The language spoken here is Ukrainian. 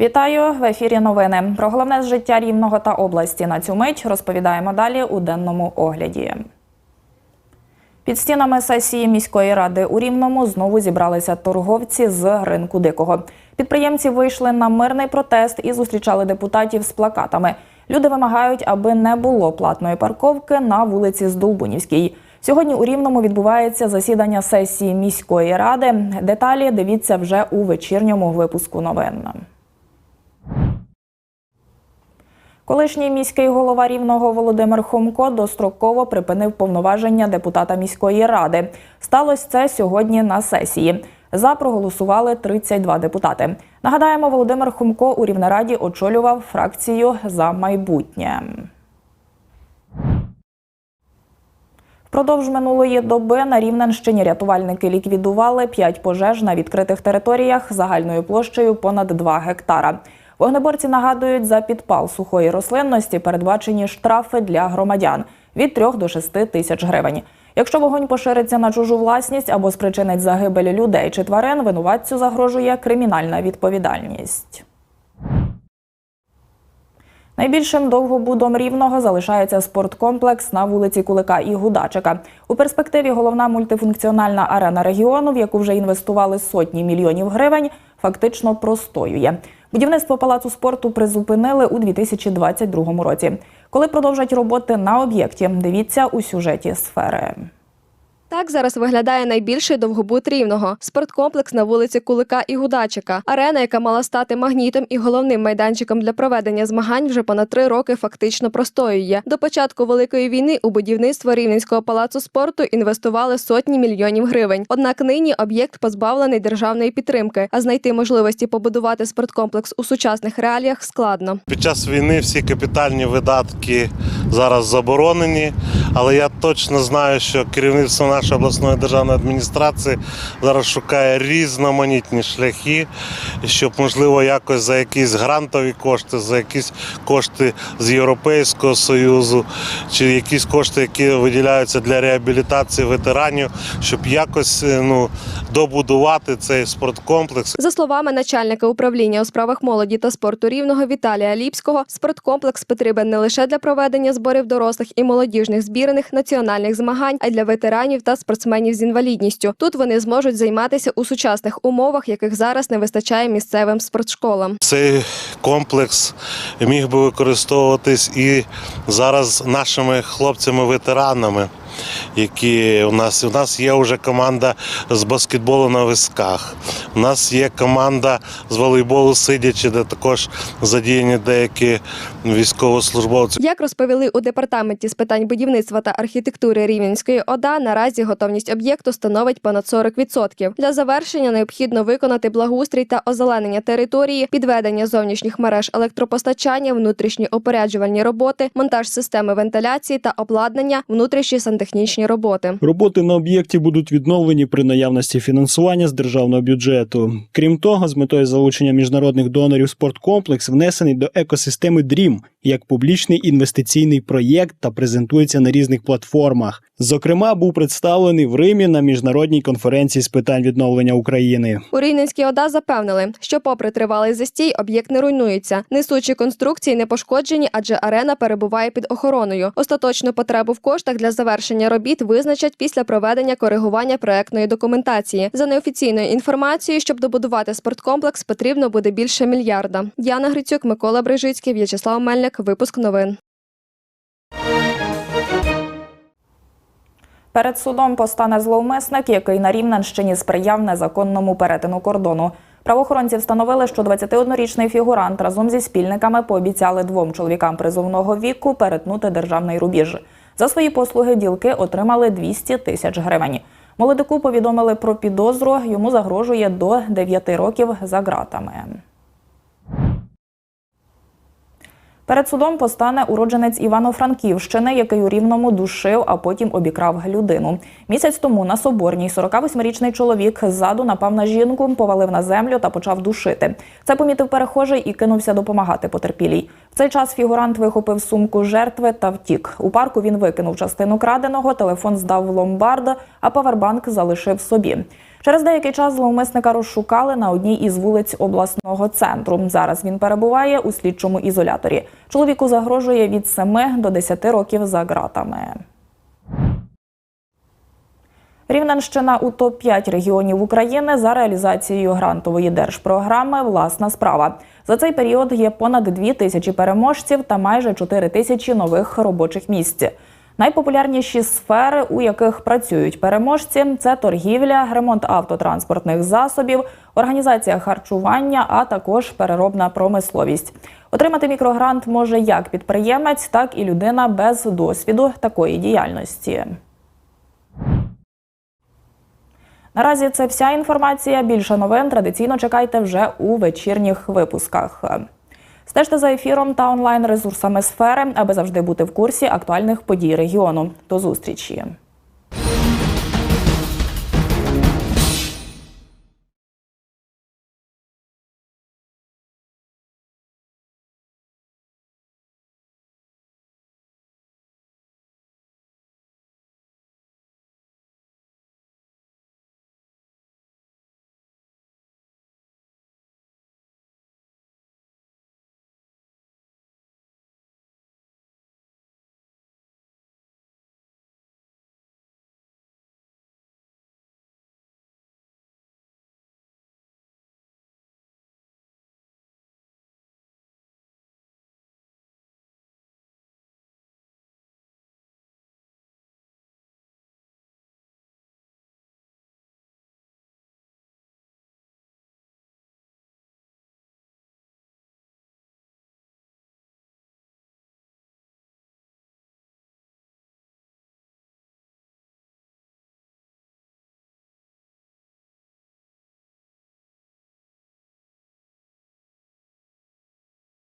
Вітаю в ефірі. Новини про головне з життя рівного та області на цю мить розповідаємо далі у денному огляді. Під стінами сесії міської ради у Рівному знову зібралися торговці з ринку дикого. Підприємці вийшли на мирний протест і зустрічали депутатів з плакатами. Люди вимагають, аби не було платної парковки на вулиці Здолбунівській. Сьогодні у Рівному відбувається засідання сесії міської ради. Деталі дивіться вже у вечірньому випуску новин. Колишній міський голова рівного Володимир Хомко достроково припинив повноваження депутата міської ради. Сталося це сьогодні на сесії. За проголосували 32 депутати. Нагадаємо, Володимир Хомко у Рівнераді очолював фракцію за майбутнє. Впродовж минулої доби на Рівненщині рятувальники ліквідували 5 пожеж на відкритих територіях загальною площею понад 2 гектара. Вогнеборці нагадують, за підпал сухої рослинності передбачені штрафи для громадян від 3 до 6 тисяч гривень. Якщо вогонь пошириться на чужу власність або спричинить загибель людей чи тварин, винуватцю загрожує кримінальна відповідальність. Найбільшим довгобудом рівного залишається спорткомплекс на вулиці Кулика і Гудачика. У перспективі головна мультифункціональна арена регіону, в яку вже інвестували сотні мільйонів гривень, фактично простоює. Будівництво палацу спорту призупинили у 2022 році. Коли продовжать роботи на об'єкті, дивіться у сюжеті сфери. Так зараз виглядає найбільший довгобут рівного спорткомплекс на вулиці Кулика і Гудачика. Арена, яка мала стати магнітом і головним майданчиком для проведення змагань, вже понад три роки фактично простоює. До початку великої війни у будівництво рівненського палацу спорту інвестували сотні мільйонів гривень. Однак нині об'єкт позбавлений державної підтримки, а знайти можливості побудувати спорткомплекс у сучасних реаліях складно. Під час війни всі капітальні видатки зараз заборонені, але я точно знаю, що керівництво нашої обласної державної адміністрації зараз шукає різноманітні шляхи, щоб можливо якось за якісь грантові кошти, за якісь кошти з Європейського союзу, чи якісь кошти, які виділяються для реабілітації ветеранів, щоб якось е, ну добудувати цей спорткомплекс. За словами начальника управління у справах молоді та спорту рівного Віталія Ліпського, спорткомплекс потрібен не лише для проведення зборів дорослих і молодіжних збірних національних змагань, а й для ветеранів та спортсменів з інвалідністю. Тут вони зможуть займатися у сучасних умовах, яких зараз не вистачає місцевим спортшколам. Цей комплекс міг би використовуватись і зараз нашими хлопцями-ветеранами, які у нас у нас є вже команда з баскетболу на висках. У нас є команда з волейболу сидячи, де також задіяні деякі військовослужбовці. Як розповіли у департаменті з питань будівництва та архітектури Рівненської ОДА, наразі готовність об'єкту становить понад 40%. Для завершення необхідно виконати благоустрій та озеленення території, підведення зовнішніх мереж електропостачання, внутрішні опоряджувальні роботи, монтаж системи вентиляції та обладнання, внутрішні сантехнічні роботи. Роботи на об'єкті будуть відновлені при наявності фінансування з державного бюджету. Крім того, з метою залучення міжнародних донорів спорткомплекс внесений до екосистеми DREAM як публічний інвестиційний проєкт та презентується на різних платформах. Зокрема, був представлений в Римі на міжнародній конференції з питань відновлення України. У Рівненській ОДА запевнили, що, попри тривалий застій, об'єкт не руйнується. Несучі конструкції не пошкоджені, адже арена перебуває під охороною. Остаточну потребу в коштах для завершення робіт визначать після проведення коригування проектної документації. За неофіційною інформацією, щоб добудувати спорткомплекс, потрібно буде більше мільярда. Діана Грицюк, Микола Брижицький, В'ячеслав Мельник. Випуск новин. Перед судом постане зловмисник, який на Рівненщині сприяв незаконному перетину кордону. Правоохоронці встановили, що 21-річний фігурант разом зі спільниками пообіцяли двом чоловікам призовного віку перетнути державний рубіж. За свої послуги ділки отримали 200 тисяч гривень. Молодику повідомили про підозру. Йому загрожує до 9 років за ґратами. Перед судом постане уродженець Івано-Франківщини, який у Рівному душив, а потім обікрав людину. Місяць тому на Соборній 48-річний чоловік ззаду напав на жінку, повалив на землю та почав душити. Це помітив перехожий і кинувся допомагати потерпілій. В цей час фігурант вихопив сумку жертви та втік. У парку він викинув частину краденого, телефон здав в ломбард, а павербанк залишив собі. Через деякий час зловмисника розшукали на одній із вулиць обласного центру. Зараз він перебуває у слідчому ізоляторі. Чоловіку загрожує від 7 до 10 років за ґратами. Рівненщина у топ-5 регіонів України за реалізацією грантової держпрограми Власна справа. За цей період є понад 2 тисячі переможців та майже 4 тисячі нових робочих місць. Найпопулярніші сфери, у яких працюють переможці, це торгівля, ремонт автотранспортних засобів, організація харчування, а також переробна промисловість. Отримати мікрогрант може як підприємець, так і людина без досвіду такої діяльності. Наразі це вся інформація. Більше новин традиційно чекайте вже у вечірніх випусках. Стежте за ефіром та онлайн ресурсами сфери, аби завжди бути в курсі актуальних подій регіону. До зустрічі.